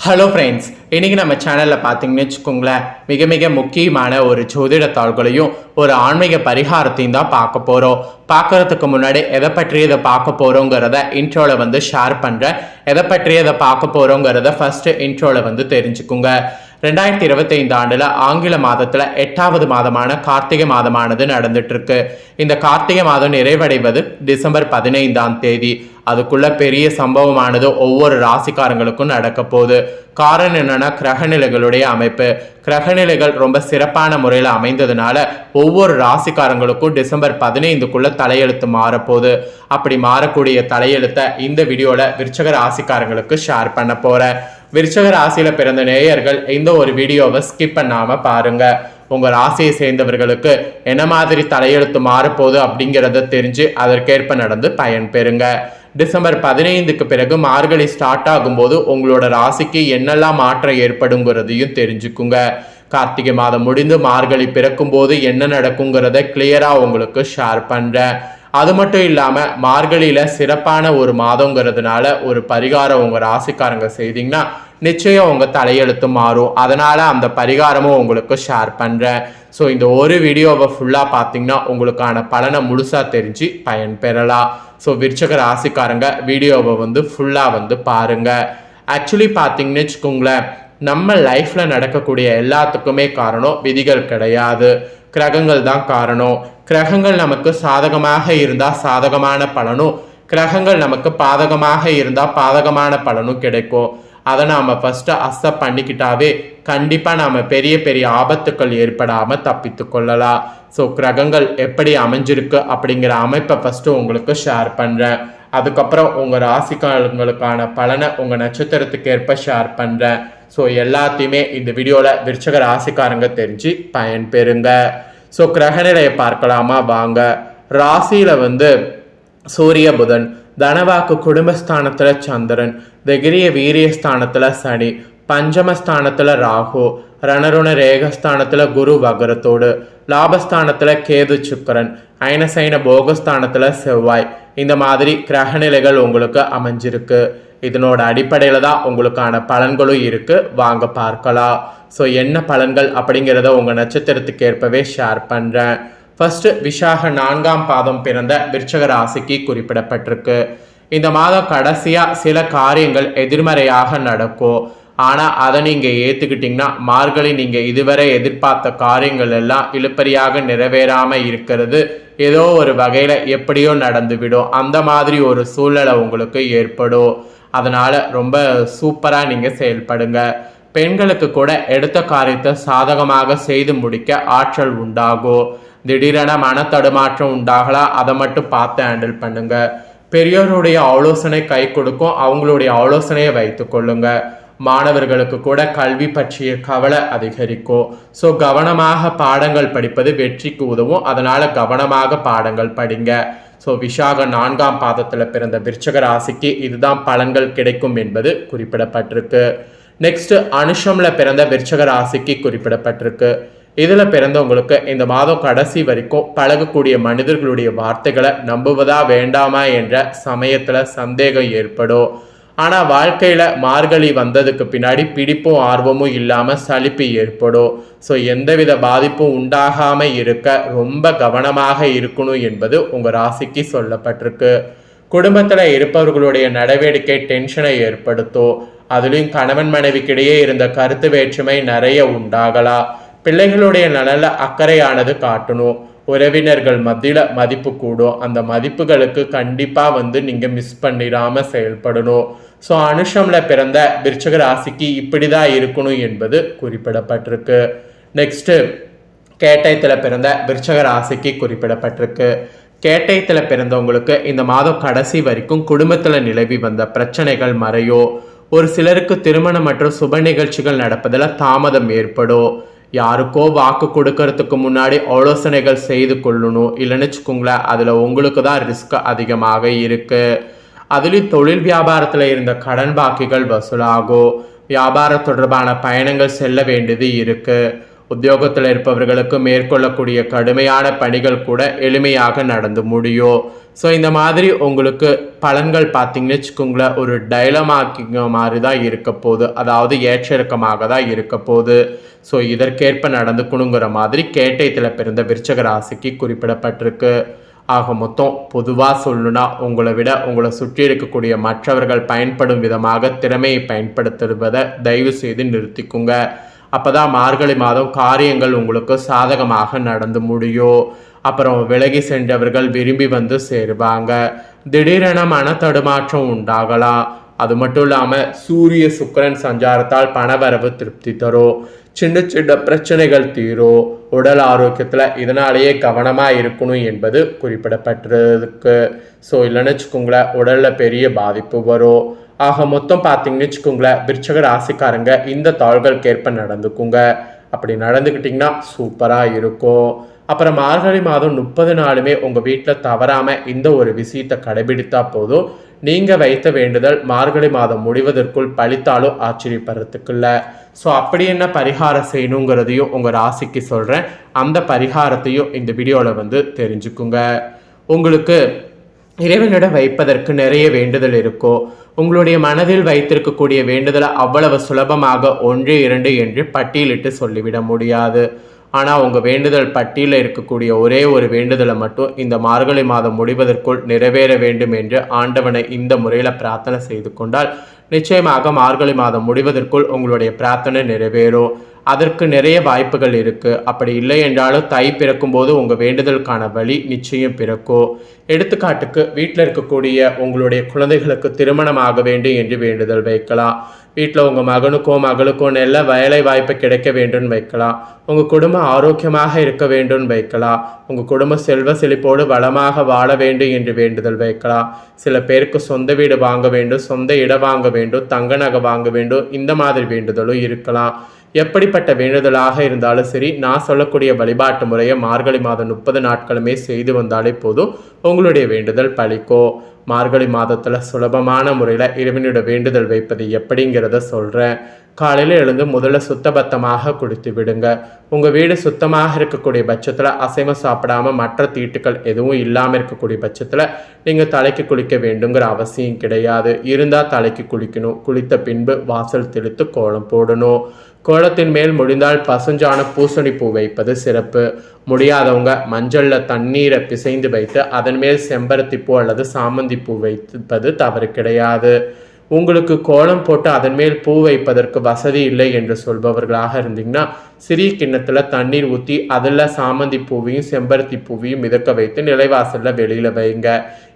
Hello friends இன்னைக்கு நம்ம சேனலில் பார்த்தீங்கன்னு வச்சுக்கோங்களேன் மிக மிக முக்கியமான ஒரு ஜோதிட தாள்களையும் ஒரு ஆன்மீக பரிகாரத்தையும் தான் பார்க்க போகிறோம் பார்க்கறதுக்கு முன்னாடி எதை பற்றி இதை பார்க்க போகிறோங்கிறத இன்ட்ரோவில் வந்து ஷேர் பண்ணுறேன் எதை பற்றி இதை பார்க்க போகிறோங்கிறத ஃபஸ்ட்டு இன்ட்ரோவில் வந்து தெரிஞ்சுக்குங்க. ரெண்டாயிரத்தி இருபத்தைந்து ஆண்டில் ஆங்கில மாதத்தில் எட்டாவது மாதமான கார்த்திகை மாதமானது நடந்துட்டு இருக்கு இந்த கார்த்திகை மாதம் நிறைவடைவது டிசம்பர் பதினைந்தாம் தேதி. அதுக்குள்ள பெரிய சம்பவமானது ஒவ்வொரு ராசிக்காரங்களுக்கும் நடக்க போகுது. காரணம் என்னன்னா கிரகநிலைகளுடைய அமைப்பு. கிரகநிலைகள் ரொம்ப சிறப்பான முறையில் அமைந்ததுனால ஒவ்வொரு ராசிக்காரங்களுக்கும் டிசம்பர் பதினைந்துக்குள்ள தலையெழுத்து மாறப்போகுது. அப்படி மாறக்கூடிய தலையெழுத்தை இந்த வீடியோல விருச்சக ராசிக்காரங்களுக்கு ஷேர் பண்ண போறேன். விருச்சக ராசியில பிறந்த நேயர்கள் இந்த ஒரு வீடியோவை ஸ்கிப் பண்ணாம பாருங்க. உங்க ராசியை சேர்ந்தவர்களுக்கு என்ன மாதிரி தலையெழுத்து மாறப்போகுது அப்படிங்கிறத தெரிஞ்சு அதற்கேற்ப நடந்து பயன் பெறுங்க. டிசம்பர் பதினைந்துக்கு பிறகு மார்கழி ஸ்டார்ட் ஆகும்போது உங்களோட ராசிக்கு என்னெல்லாம் மாற்றம் ஏற்படுங்கிறதையும் தெரிஞ்சுக்குங்க. கார்த்திகை மாதம் முடிந்து மார்கழி பிறக்கும் போது என்ன நடக்குங்கிறத கிளியரா உங்களுக்கு ஷேர் பண்றேன். அது மட்டும் இல்லாமல் மார்கழியில் சிறப்பான ஒரு மாதங்கிறதுனால ஒரு பரிகாரம் உங்கள் ராசிக்காரங்க செய்தீங்கன்னா நிச்சயம் உங்கள் தலையெழுத்து மாறும். அதனால் அந்த பரிகாரமும் உங்களுக்கு ஷேர் பண்ணுறேன் ஸோ இந்த ஒரு வீடியோவை ஃபுல்லாக பார்த்தீங்கன்னா உங்களுக்கான பலனை முழுசாக தெரிஞ்சு பயன் பெறலாம் ஸோ விருச்சக ராசிக்காரங்க வீடியோவை வந்து ஃபுல்லாக வந்து பாருங்கள் ஆக்சுவலி பார்த்தீங்கன்னு வச்சுக்கோங்களேன் நம்ம லைஃப்பில் நடக்கக்கூடிய எல்லாத்துக்குமே காரணம் விதிகள் கிடையாது. கிரகங்கள் தான் காரணம். கிரகங்கள் நமக்கு சாதகமாக இருந்தால் சாதகமான பலனும் கிரகங்கள் நமக்கு பாதகமாக இருந்தால் பாதகமான பலனும் கிடைக்கும். அதை நாம் ஃபஸ்ட்டு அக்செப்ட் பண்ணிக்கிட்டாவே கண்டிப்பாக நாம் பெரிய பெரிய ஆபத்துக்கள் ஏற்படாமல் தப்பித்து கொள்ளலாம். ஸோ கிரகங்கள் எப்படி அமைஞ்சிருக்கு அப்படிங்கிற அமைப்பை ஃபஸ்ட்டு உங்களுக்கு ஷேர் பண்ணுறேன் அதுக்கப்புறம் உங்கள் ராசிக்காரங்களுக்கான பலனை உங்கள் நட்சத்திரத்துக்கு ஏற்ப ஷேர் பண்ணுறேன் ஸோ எல்லாத்தையுமே இந்த வீடியோவில் விருச்சக ராசிக்காரங்க தெரிஞ்சு பயன்பெறுங்க. ஸோ கிரகநிலையை பார்க்கலாமா? வாங்க. ராசியில் வந்து சூரிய புதன் தனவாக்கு குடும்பஸ்தானத்தில் சந்திரன் வெகிரிய வீரியஸ்தானத்தில் சனி பஞ்சமஸ்தானத்தில் ராகு ரணருண ரேகஸ்தானத்தில் குரு வகரத்தோடு. லாபஸ்தானத்தில் கேது சுக்கரன் அயனசைன போகஸ்தானத்தில் செவ்வாய். இந்த மாதிரி கிரகநிலைகள் உங்களுக்கு அமைஞ்சிருக்கு. இதனோட அடிப்படையில் தான் உங்களுக்கான பலன்களும் இருக்குது வாங்க பார்க்கலாம். ஸோ என்ன பலன்கள் அப்படிங்கிறத உங்கள் நட்சத்திரத்துக்கு ஏற்பவே ஷேர் பண்ணுறேன் ஃபர்ஸ்ட் விஷாக நான்காம் பாதம் பிறந்த விருச்சக ராசிக்கு குறிப்பிடப்பட்டிருக்கு. இந்த மாதம் கடைசியாக சில காரியங்கள் எதிர்மறையாக நடக்கும். ஆனால் அதை நீங்கள் ஏற்றுக்கிட்டிங்கன்னா மார்கழி நீங்கள் இதுவரை எதிர்பார்த்த காரியங்கள் எல்லாம் இழுப்பறியாக நிறைவேறாமல் இருக்கிறது. ஏதோ ஒரு வகையில் எப்படியோ நடந்துவிடும். அந்த மாதிரி ஒரு சூழ்நிலை உங்களுக்கு ஏற்படும். அதனால் ரொம்ப சூப்பராக நீங்கள் செயல்படுங்க. பெண்களுக்கு கூட எடுத்த காரியத்தை சாதகமாக செய்து முடிக்க ஆற்றல் உண்டாகும். திடீரென மன தடுமாற்றம் உண்டாகலாம் அதை மட்டும் பார்த்து ஹேண்டில் பண்ணுங்க. பெரியோருடைய ஆலோசனை கை கொடுக்கும். அவங்களுடைய ஆலோசனையை வைத்து கொள்ளுங்க. மாணவர்களுக்கு கூட கல்வி பற்றிய கவலை அதிகரிக்கும். ஸோ கவனமாக பாடங்கள் படிப்பது வெற்றிக்கு உதவும். அதனால் கவனமாக பாடங்கள் படிங்க. ஸோ விஷாக நான்காம் பாதத்தில் பிறந்த விருச்சக ராசிக்கு இதுதான் பலன்கள் கிடைக்கும் என்பது குறிப்பிடப்பட்டிருக்கு. நெக்ஸ்ட் அனுஷமில் பிறந்த விருச்சக ராசிக்கு குறிப்பிடப்பட்டிருக்கு. இதில் பிறந்தவங்களுக்கு இந்த மாதம் கடைசி வரைக்கும் பழகக்கூடிய மனிதர்களுடைய வார்த்தைகளை நம்புவதா வேண்டாமா என்ற சமயத்தில் சந்தேகம் ஏற்படும். ஆனால் வாழ்க்கையில் மார்கழி வந்ததுக்கு பின்னாடி பிடிப்பும் ஆர்வமும் இல்லாமல் சலிப்பு ஏற்படும். ஸோ எந்தவித பாதிப்பும் உண்டாகாமல் இருக்க ரொம்ப கவனமாக இருக்கணும் என்பது உங்கள் ராசிக்கு சொல்லப்பட்டிருக்கு. குடும்பத்தில் இருப்பவர்களுடைய நடவடிக்கை டென்ஷனை ஏற்படுத்தும். அதுலேயும் கணவன் மனைவிக்கிடையே இருந்த கருத்து வேற்றுமை நிறைய உண்டாகலாம். பிள்ளைகளுடைய நலனில் அக்கறையானது காட்டணும். உறவினர்கள் மத்தியில் மதிப்பு கூடும். அந்த மதிப்புகளுக்கு கண்டிப்பாக வந்து நீங்கள் மிஸ் பண்ணிடாமல் செயல்படணும். ஸோ அனுஷமில் பிறந்த விருச்சக ராசிக்கு இப்படி தான் இருக்கணும் என்பது குறிப்பிடப்பட்டிருக்கு. நெக்ஸ்ட்டு கேட்டயத்தில் பிறந்த விருச்சக ராசிக்கு குறிப்பிடப்பட்டிருக்கு. கேட்டயத்தில் பிறந்தவங்களுக்கு இந்த மாதம் கடைசி வரைக்கும் குடும்பத்தில் நிலவி வந்த பிரச்சனைகள் மறையோ ஒரு சிலருக்கு திருமணம் மற்றும் சுப நிகழ்ச்சிகள் நடப்பதில் தாமதம் ஏற்படும். யாருக்கோ வாக்கு கொடுக்கறதுக்கு முன்னாடி ஆலோசனைகள் செய்து கொள்ளணும். இல்லைன்னு வச்சுக்கோங்களேன் அதில் உங்களுக்கு தான் ரிஸ்க் அதிகமாக இருக்குது அதுலேயும் தொழில் வியாபாரத்தில் இருந்த கடன் பாக்கிகள் வசூலாகும். வியாபாரம் தொடர்பான பயணங்கள் செல்ல வேண்டியது இருக்குது உத்தியோகத்தில் இருப்பவர்களுக்கு மேற்கொள்ளக்கூடிய கடுமையான பணிகள் கூட எளிமையாக நடந்து முடியும். ஸோ இந்த மாதிரி உங்களுக்கு பலன்கள் பார்த்தீங்கன்னு வச்சுக்கோங்களேன் ஒரு டைலமாக்கிங்க மாதிரி தான் இருக்க போகுது. அதாவது ஏற்ற இறக்கமாக தான் இருக்க போகுது. ஸோ இதற்கேற்ப நடந்துக்கணுங்கிற மாதிரி கேட்டயத்தில் பிறந்த விருச்சக ராசிக்கு குறிப்பிடப்பட்டிருக்கு. ஆக மொத்தம் பொதுவாக சொல்லணுன்னா உங்களை விட உங்களை சுற்றி இருக்கக்கூடிய மற்றவர்கள் பயன்படும் விதமாக திறமையை பயன்படுத்துவதை தயவு செய்து நிறுத்திக்குங்க. அப்போதான் மார்கழி மாதம் காரியங்கள் உங்களுக்கு சாதகமாக நடந்து முடியும் அப்புறம் விலகி சென்றவர்கள் விரும்பி வந்து சேருவாங்க. திடீரென மன தடுமாற்றம் உண்டாகலாம். அது மட்டும் இல்லாமல் சூரிய சுக்கிரன் சஞ்சாரத்தால் பணவரவு திருப்தி தரும் சின்ன சின்ன பிரச்சனைகள் தீரும் உடல் ஆரோக்கியத்தில் இதனாலேயே கவனமாக இருக்கணும் என்பது குறிப்பிடப்பட்டிருக்கு. ஸோ இல்லைன்னு வச்சுக்கோங்களேன் உடலில் பெரிய பாதிப்பு வரும். ஆக மொத்தம் பார்த்தீங்கன்னு வச்சுக்கோங்களேன் விருச்சக ராசிக்காரங்க இந்த தாள்களுக்கேற்ப நடந்துக்குங்க. அப்படி நடந்துக்கிட்டிங்கன்னா சூப்பராக இருக்கும். அப்புறம் மார்கழி மாதம் முப்பது நாளுமே உங்கள் வீட்டில் தவறாமல் இந்த ஒரு விஷயத்தை கடைபிடித்தா போதும். நீங்கள் வைத்த வேண்டுதல் மார்கழி மாதம் முடிவதற்குள் பழித்தாலும் ஆச்சரியப்படுறதுக்கு இல்லை ஸோ அப்படி என்ன பரிகாரம் செய்யணுங்கிறதையும் உங்கள் ராசிக்கு சொல்கிறேன் அந்த பரிகாரத்தையும் இந்த வீடியோவில் வந்து தெரிஞ்சுக்குங்க. உங்களுக்கு இறைவனிடம் வைப்பதற்கு நிறைய வேண்டுதல் இருக்கோ உங்களுடைய மனதில் வைத்திருக்கக்கூடிய வேண்டுதலை அவ்வளவு சுலபமாக ஒன்று இரண்டு என்று பட்டியலிட்டு சொல்லிவிட முடியாது. ஆனால் உங்கள் வேண்டுதல் பட்டியலில் இருக்கக்கூடிய ஒரே ஒரு வேண்டுதலை மட்டும் இந்த மார்கழி மாதம் முடிவதற்குள் நிறைவேற வேண்டும் என்று ஆண்டவனை இந்த முறையில் பிரார்த்தனை செய்து கொண்டால் நிச்சயமாக மார்கழி மாதம் முடிவதற்குள் உங்களுடைய பிரார்த்தனை நிறைவேறும். அதற்கு நிறைய வாய்ப்புகள் இருக்குது அப்படி இல்லை என்றாலும் தை பிறக்கும்போது உங்கள் வேண்டுதலுக்கான வழி நிச்சயம் பிறக்கும். எடுத்துக்காட்டுக்கு வீட்டில் இருக்கக்கூடிய உங்களுடைய குழந்தைகளுக்கு திருமணம் ஆக வேண்டும் என்று வேண்டுதல் வைக்கலாம். வீட்டில் உங்கள் மகனுக்கோ மகளுக்கோ நல்ல வேலை வாய்ப்பு கிடைக்க வேண்டும்னு வைக்கலாம். உங்கள் குடும்பம் ஆரோக்கியமாக இருக்க வேண்டும்னு வைக்கலாம். உங்கள் குடும்பம் செல்வ செழிப்போடு வளமாக வாழ வேண்டும் என்று வேண்டுதல் வைக்கலாம். சில பேருக்கு சொந்த வீடு வாங்க வேண்டும் சொந்த இடம் வாங்க வேண்டும் தங்க நகை வாங்க வேண்டும் இந்த மாதிரி வேண்டுதலும் இருக்கலாம். எப்படிப்பட்ட வேண்டுதலாக இருந்தாலும் சரி நான் சொல்லக்கூடிய வழிபாட்டு முறையை மார்கழி மாதம் முப்பது நாட்களுமே செய்து வந்தாலே போதும். உங்களுடைய வேண்டுதல் பழிக்கும் மார்கழி மாதத்தில் சுலபமான முறையில் இறைவனோட வேண்டுதல் வைப்பது எப்படிங்கிறத சொல்கிறேன் காலையில் எழுந்து முதல்ல சுத்தபத்தமாக குடித்து விடுங்க. உங்கள் வீடு சுத்தமாக இருக்கக்கூடிய பட்சத்தில் அசைவம் சாப்பிடாம மற்ற தீட்டுக்கள் எதுவும் இல்லாமல் இருக்கக்கூடிய பட்சத்தில் நீங்கள் தலைக்கு குளிக்க வேண்டுங்கிற அவசியம் கிடையாது. இருந்தால் தலைக்கு குளிக்கணும். குளித்த பின்பு வாசல் தெளித்து கோலம் போடணும். கோலத்தின் மேல் முடிந்தால் பசுஞ்சான பூசணி பூ வைப்பது சிறப்பு. முடியாதவங்க மஞ்சளில் தண்ணீரை பிசைந்து வைத்து அதன் மேல் செம்பருத்தி பூ அல்லது சாமந்தி பூ வைப்பது தவறு கிடையாது. உங்களுக்கு கோலம் போட்டு அதன் மேல் பூ வைப்பதற்கு வசதி இல்லை என்று சொல்பவர்களாக இருந்தீங்கன்னா சிறிய கிண்ணத்தில் தண்ணீர் ஊற்றி அதில் சாமந்தி பூவையும் செம்பருத்தி பூவையும் மிதக்க வைத்து நிலைவாசலில் வெளியில் வைங்க.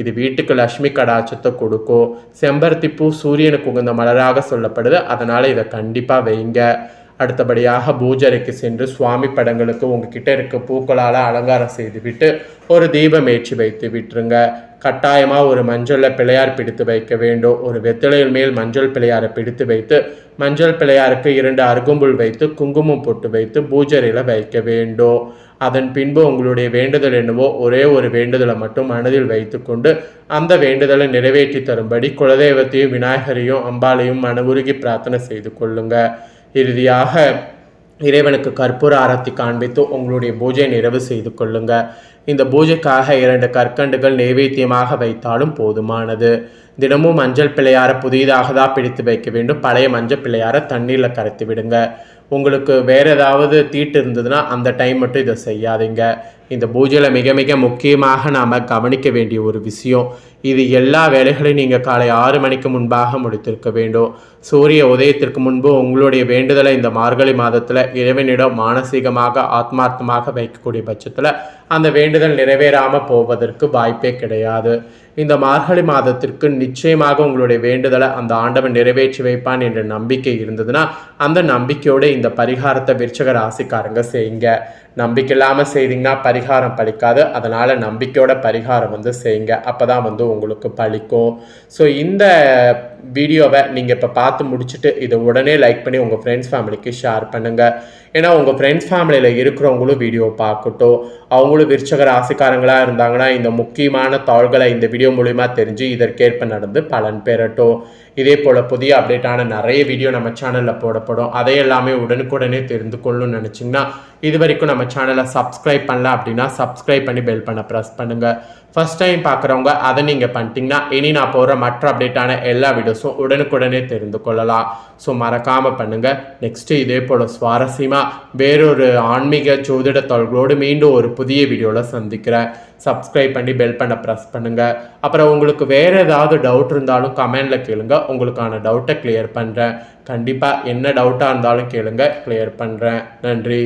இது வீட்டுக்கு லக்ஷ்மி கடாச்சத்தை கொடுக்கும். செம்பருத்தி பூ சூரியனுக்கு உகந்த மலராக சொல்லப்படுது. அதனால் இதை கண்டிப்பாக வைங்க. அடுத்தபடியாக பூஜரைக்கு சென்று சுவாமி படங்களுக்கு உங்ககிட்ட இருக்க பூக்களால் அலங்காரம் செய்துவிட்டு ஒரு தீபம் ஏற்றி வைத்து விட்டுருங்க. கட்டாயமாக ஒரு மஞ்சளில் பிள்ளையார் பிடித்து வைக்க வேண்டும். ஒரு வெத்தலையில் மேல் மஞ்சள் பிள்ளையாரை பிடித்து வைத்து மஞ்சள் பிள்ளையாருக்கு இரண்டு அருகும்புல் வைத்து குங்குமம் போட்டு வைத்து பூஜரையில் வைக்க வேண்டும். அதன் பின்பு உங்களுடைய வேண்டுதல் என்னவோ ஒரே ஒரு வேண்டுதலை மட்டும் மனதில் வைத்துக்கொண்டு அந்த வேண்டுதலை நிறைவேற்றி தரும்படி குலதெய்வத்தையும் விநாயகரையும் அம்பாலையும் மனவுருகி பிரார்த்தனை செய்து கொள்ளுங்கள் இறுதியாக இறைவனுக்கு கற்பூர ஆரத்தி காண்பித்து உங்களுடைய பூஜை நிறைவு செய்து கொள்ளுங்க. இந்த பூஜைக்காக இரண்டு கற்கண்டுகள் நைவேத்தியமாக வைத்தாலும் போதுமானது. தினமும் மஞ்சள் பிள்ளையார புதிதாக தான் பிடித்து வைக்க வேண்டும். பழைய மஞ்சள் பிள்ளையார தண்ணீரில் கரைத்து விடுங்க. உங்களுக்கு வேறு ஏதாவது தீட்டு இருந்ததுன்னா அந்த டைம் மட்டும் இதை செய்யாதீங்க. இந்த பூஜையில் மிக மிக முக்கியமாக நாம் கவனிக்க வேண்டிய ஒரு விஷயம் இது எல்லா வேலைகளையும் நீங்கள் காலை ஆறு மணிக்கு முன்பாக முடித்திருக்க வேண்டும். சூரிய உதயத்திற்கு முன்பு உங்களுடைய வேண்டுதலை இந்த மார்கழி மாதத்தில் இறைவனிடம் மானசீகமாக ஆத்மார்த்தமாக வைக்கக்கூடிய பட்சத்தில் அந்த வேண்டுதல் நிறைவேறாமல் போவதற்கு வாய்ப்பே கிடையாது. இந்த மார்கழி மாதத்திற்கு நிச்சயமாக உங்களுடைய வேண்டுதலை அந்த ஆண்டவன் நிறைவேற்றி வைப்பான் என்ற நம்பிக்கை இருந்ததுன்னா அந்த நம்பிக்கையோடு இந்த பரிகாரத்தை விருச்சக ராசிக்காரங்க செய்யுங்க. நம்பிக்கை இல்லாமல் செய்தீங்கன்னா பரிகாரம் பலிக்காது அதனால் நம்பிக்கையோட பரிகாரம் வந்து செய்யுங்க. அப்போ தான் வந்து உங்களுக்கு பலிக்கும் ஸோ இந்த வீடியோவை நீங்கள் இப்போ பார்த்து முடிச்சுட்டு இதை உடனே லைக் பண்ணி உங்கள் ஃப்ரெண்ட்ஸ் ஃபேமிலிக்கு ஷேர் பண்ணுங்கள் ஏன்னா உங்கள் ஃப்ரெண்ட்ஸ் ஃபேமிலியில் இருக்கிறவங்களும் வீடியோ பார்க்கட்டும். அவங்களும் விருச்சக ராசிக்காரங்களாக இருந்தாங்கன்னா இந்த முக்கியமான தாள்களை இந்த வீடியோ மூலிமா தெரிஞ்சு இதற்கேற்ப நடந்து பலன் பெறட்டும். இதே போல் புதிய அப்டேட்டான நிறைய வீடியோ நம்ம சேனலில் போடப்படும். அதை எல்லாமே உடனுக்குடனே தெரிந்து கொள்ளணும்னு நினச்சிங்கன்னா இது வரைக்கும் நம்ம சேனலை சப்ஸ்கிரைப் பண்ணல அப்படின்னா சப்ஸ்கிரைப் பண்ணி பெல் பண்ண ப்ரெஸ் பண்ணுங்கள் ஃபஸ்ட் டைம் பார்க்குறவங்க அதை நீங்கள் பண்ணிட்டீங்கன்னா இனி நான் போடுற மற்ற அப்டேட்டான எல்லா வீடியோஸும் உடனுக்குடனே தெரிந்து கொள்ளலாம். ஸோ மறக்காமல் பண்ணுங்கள் நெக்ஸ்ட்டு இதே போல் சுவாரஸ்யமாக வேறொரு ஆன்மீக ஜோதிட தொல்களோடு மீண்டும் ஒரு புதிய வீடியோவில் சந்திக்கிறேன். சப்ஸ்கிரைப் பண்ணி பெல் பண்ண ப்ரெஸ் பண்ணுங்கள் அப்புறம் உங்களுக்கு வேறு ஏதாவது டவுட் இருந்தாலும் கமெண்டில் கேளுங்க. உங்களுக்கான டவுட்டை கிளியர் பண்ணுறேன் கண்டிப்பாக என்ன டவுட்டாக இருந்தாலும் கேளுங்க. கிளியர் பண்ணுறேன் நன்றி.